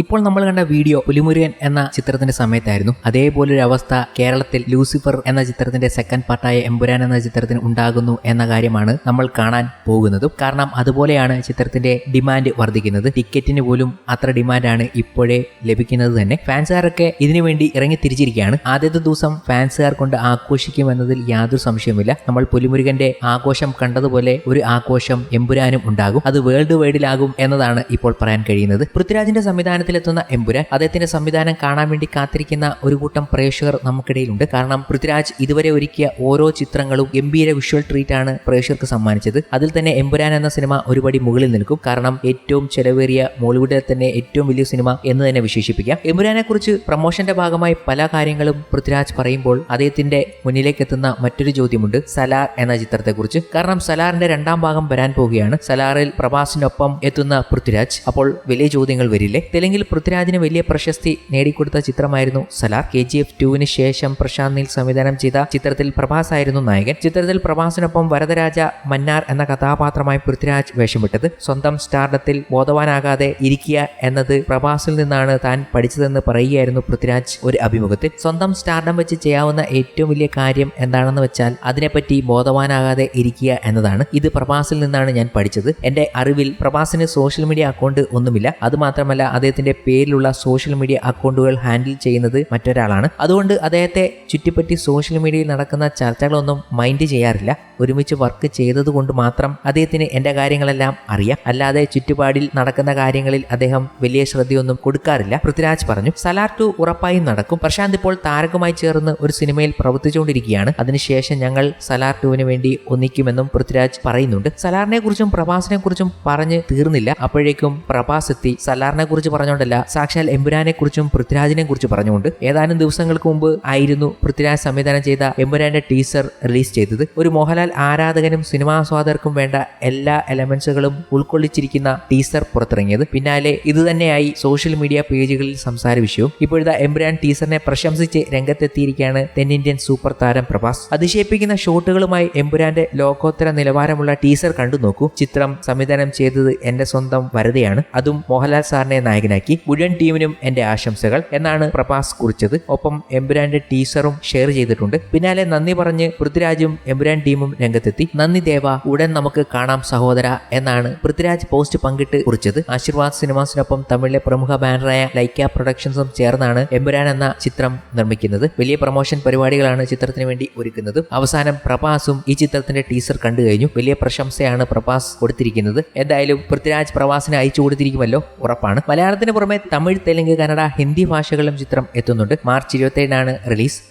ഇപ്പോൾ നമ്മൾ കണ്ട വീഡിയോ പുലിമുരുകൻ എന്ന ചിത്രത്തിന്റെ സമയത്തായിരുന്നു. അതേപോലെ ഒരു അവസ്ഥ കേരളത്തിൽ ലൂസിഫർ എന്ന ചിത്രത്തിന്റെ സെക്കൻഡ് പാർട്ടായ എമ്പുരാൻ എന്ന ചിത്രത്തിന് ഉണ്ടാകുന്നു എന്ന കാര്യമാണ് നമ്മൾ കാണാൻ പോകുന്നതും. കാരണം അതുപോലെയാണ് ചിത്രത്തിന്റെ ഡിമാൻഡ് വർദ്ധിക്കുന്നത്. ടിക്കറ്റിന് പോലും അത്ര ഡിമാൻഡാണ് ഇപ്പോഴേ ലഭിക്കുന്നത് തന്നെ. ഫാൻസുകാരൊക്കെ ഇതിനുവേണ്ടി ഇറങ്ങി തിരിച്ചിരിക്കുകയാണ്. ആദ്യത്തെ ദിവസം ഫാൻസുകാർ കൊണ്ട് ആഘോഷിക്കുമെന്നതിൽ യാതൊരു സംശയവുമില്ല. നമ്മൾ പുലിമുരുകന്റെ ആഘോഷം കണ്ടതുപോലെ ഒരു ആഘോഷം എമ്പുരാനും ഉണ്ടാകും. അത് വേൾഡ് വൈഡിലാകും എന്നതാണ് ഇപ്പോൾ പറയാൻ കഴിയുന്നത്. പൃഥ്വിരാജിന്റെ സംവിധാനത്തിലെത്തുന്ന എമ്പുരാൻ. അദ്ദേഹത്തിന്റെ സംവിധാനം കാണാൻ വേണ്ടി കാത്തിരിക്കുന്ന ഒരു കൂട്ടം പ്രേക്ഷകർ നമുക്കിടയിലുണ്ട്. കാരണം പൃഥ്വിരാജ് ഇതുവരെ ഒരുക്കിയ ഓരോ ചിത്രങ്ങളും ഗംഭീര വിഷ്വൽ ട്രീറ്റ് ആണ് പ്രേക്ഷകർക്ക് സമ്മാനിച്ചത്. അതിൽ തന്നെ എമ്പുരാൻ എന്ന സിനിമ ഒരുപടി മുകളിൽ നിൽക്കും. കാരണം ഏറ്റവും ചെലവേറിയ മോളിവുഡിലെ തന്നെ ഏറ്റവും വലിയ സിനിമ എന്ന് തന്നെ വിശേഷിപ്പിക്കാം. എമ്പുരാനെ കുറിച്ച് പ്രൊമോഷന്റെ ഭാഗമായി പല കാര്യങ്ങളും പൃഥ്വിരാജ് പറയുമ്പോൾ അദ്ദേഹത്തിന്റെ മുന്നിലേക്ക് എത്തുന്ന മറ്റൊരു ചോദ്യമുണ്ട്. സലാർ എന്ന ചിത്രത്തെക്കുറിച്ച്. കാരണം സലാറിന്റെ രണ്ടാം ഭാഗം വരാൻ പോവുകയാണ്. സലാറിൽ പ്രഭാസിനൊപ്പം എത്തുന്ന പൃഥ്വിരാജ്. അപ്പോൾ വലിയ ചോദ്യങ്ങൾ വരില്ലേ? തെലുങ്കിൽ പൃഥ്വിരാജിന് വലിയ പ്രശസ്തി നേടിക്കൊടുത്ത ചിത്രമായിരുന്നു സലാർ. കെ ജി എഫ് ടുവിന് ശേഷം പ്രശാന്ത് നീൽ സംവിധാനം ചെയ്ത ചിത്രത്തിൽ പ്രഭാസ് ആയിരുന്നു നായകൻ. ചിത്രത്തിൽ പ്രഭാസിനൊപ്പം വരദരാജ മന്നാർ എന്ന കഥാപാത്രമായി പൃഥ്വിരാജ് വേഷമിട്ടത്. സ്വന്തം സ്റ്റാർഡത്തിൽ ബോധവാനാകാതെ ഇരിക്കുക എന്നത് പ്രഭാസിൽ നിന്നാണ് താൻ പഠിച്ചതെന്ന് പറയുകയായിരുന്നു പൃഥ്വിരാജ് ഒരു അഭിമുഖത്തിൽ. സ്വന്തം സ്റ്റാർഡം വെച്ച് ചെയ്യാവുന്ന ഏറ്റവും വലിയ കാര്യം എന്താണെന്ന് വെച്ചാൽ അതിനെപ്പറ്റി ബോധവാനാകാതെ ഇരിക്കുക എന്നതാണ്. ഇത് പ്രഭാസിൽ നിന്നാണ് ഞാൻ പഠിച്ചത്. എന്റെ അറിവിൽ പ്രഭാസിന് സോഷ്യൽ മീഡിയ അക്കൗണ്ട് ഒന്നുമില്ല. അതുമാത്രമല്ല അദ്ദേഹത്തിന്റെ പേരിലുള്ള സോഷ്യൽ മീഡിയ അക്കൗണ്ടുകൾ ഹാൻഡിൽ ചെയ്യുന്നത് മറ്റൊരാളാണ്. അതുകൊണ്ട് അദ്ദേഹത്തെ ചുറ്റിപ്പറ്റി സോഷ്യൽ മീഡിയയിൽ നടക്കുന്ന ചർച്ചകളൊന്നും മൈൻഡ് ചെയ്യാറില്ല. ഒരുമിച്ച് വർക്ക് ചെയ്തതുകൊണ്ട് മാത്രം അദ്ദേഹത്തിന് എന്റെ കാര്യങ്ങളെല്ലാം അറിയാം. അല്ലാതെ ചുറ്റുപാടിൽ നടക്കുന്ന കാര്യങ്ങളിൽ അദ്ദേഹം വലിയ ശ്രദ്ധയൊന്നും കൊടുക്കാറില്ല. പൃഥ്വിരാജ് പറഞ്ഞു സലാർ ടു ഉറപ്പായും നടക്കും. പ്രശാന്ത് ഇപ്പോൾ താരകമായി ചേർന്ന് ഒരു സിനിമയിൽ പ്രവർത്തിച്ചുകൊണ്ടിരിക്കുകയാണ്. അതിനുശേഷം ഞങ്ങൾ സലാർ ടുവിന് വേണ്ടി ഒന്നിക്കുമെന്നും പൃഥ്വിരാജ് പറയുന്നുണ്ട്. സലാറിനെ കുറിച്ചും പ്രഭാസിനെ കുറിച്ചും പറഞ്ഞ് തീർന്നില്ല. അപ്പോഴേക്കും പ്രഭാസ് എത്തി. സലാറിനെ കുറിച്ച് പറഞ്ഞുകൊണ്ടല്ല സാക്ഷാൽ എമ്പുരാനെ കുറിച്ചും പൃഥ്വിരാജിനെ കുറിച്ച് പറഞ്ഞുകൊണ്ട് ഏതാനും ദിവസങ്ങൾക്ക് മുമ്പ് ആയിരുന്നു പൃഥ്വിരാജ് സംവിധാനം ചെയ്ത എമ്പുരാന്റെ ടീസർ റിലീസ് ചെയ്തത്. ഒരു മോഹൻലാൽ ആരാധകനും സിനിമാസ്വാദകർക്കും വേണ്ട എല്ലാ എലമെന്റ്സുകളും ഉൾക്കൊള്ളിച്ചിരിക്കുന്ന ടീസർ പുറത്തിറങ്ങിയത്. പിന്നാലെ ഇത് തന്നെയായി സോഷ്യൽ മീഡിയ പേജുകളിൽ സംസാര വിഷയവും. ഇപ്പോഴത്തെ എംബ്രാൻ ടീസറിനെ പ്രശംസിച്ച് രംഗത്തെത്തിയിരിക്കുകയാണ് തെന്നിന്ത്യൻ സൂപ്പർ താരം പ്രഭാസ്. അതിശയിപ്പിക്കുന്ന ഷോട്ടുകളുമായി എമ്പുരാന്റെ ലോകോത്തര നിലവാരമുള്ള ടീസർ കണ്ടു നോക്കൂ ചിത്രം സംവിധാനം ചെയ്തത് എന്റെ സ്വന്തം വരതയാണ്. അതും മോഹൻലാൽ സാറിനെ നായകനാക്കി മുഴുവൻ ടീമിനും എന്റെ ആശംസകൾ എന്നാണ് പ്രഭാസ് കുറിച്ചത്. ഒപ്പം എമ്പുരാന്റെ ടീസറും ഷെയർ ചെയ്തിട്ടുണ്ട്. പിന്നാലെ നന്ദി പറഞ്ഞ് പൃഥ്വിരാജും എമ്പുരാൻ ടീമും രംഗത്തെത്തി. നന്ദി ദേവ ഉടൻ നമുക്ക് കാണാം സഹോദര എന്നാണ് പൃഥ്വിരാജ് പോസ്റ്റ് പങ്കിട്ട് കുറിച്ചത്. ആശീർവാദ് സിനിമാസിനൊപ്പം തമിഴിലെ പ്രമുഖ ബാനറായ ലൈക്ക പ്രൊഡക്ഷൻസും ചേർന്നാണ് എമ്പുരാൻ എന്ന ചിത്രം നിർമ്മിക്കുന്നത്. വലിയ പ്രൊമോഷൻ പരിപാടികളാണ് ചിത്രത്തിന് വേണ്ടി ഒരുക്കുന്നത്. അവസാനം പ്രഭാസും ഈ ചിത്രത്തിന്റെ ടീസർ കണ്ടു കഴിഞ്ഞു. വലിയ പ്രശംസയാണ് പ്രഭാസ് കൊടുത്തിരിക്കുന്നത്. എന്തായാലും പൃഥ്വിരാജ് പ്രവാസിനെ അയച്ചു കൊടുത്തിരിക്കുമല്ലോ. ഉറപ്പാണ്. മലയാളത്തിന് പുറമെ തമിഴ് തെലുങ്ക് കന്നഡ ഹിന്ദി ഭാഷകളിലും ചിത്രം എത്തുന്നുണ്ട്. മാർച്ച് ഇരുപത്തേഴിനാണ് റിലീസ്.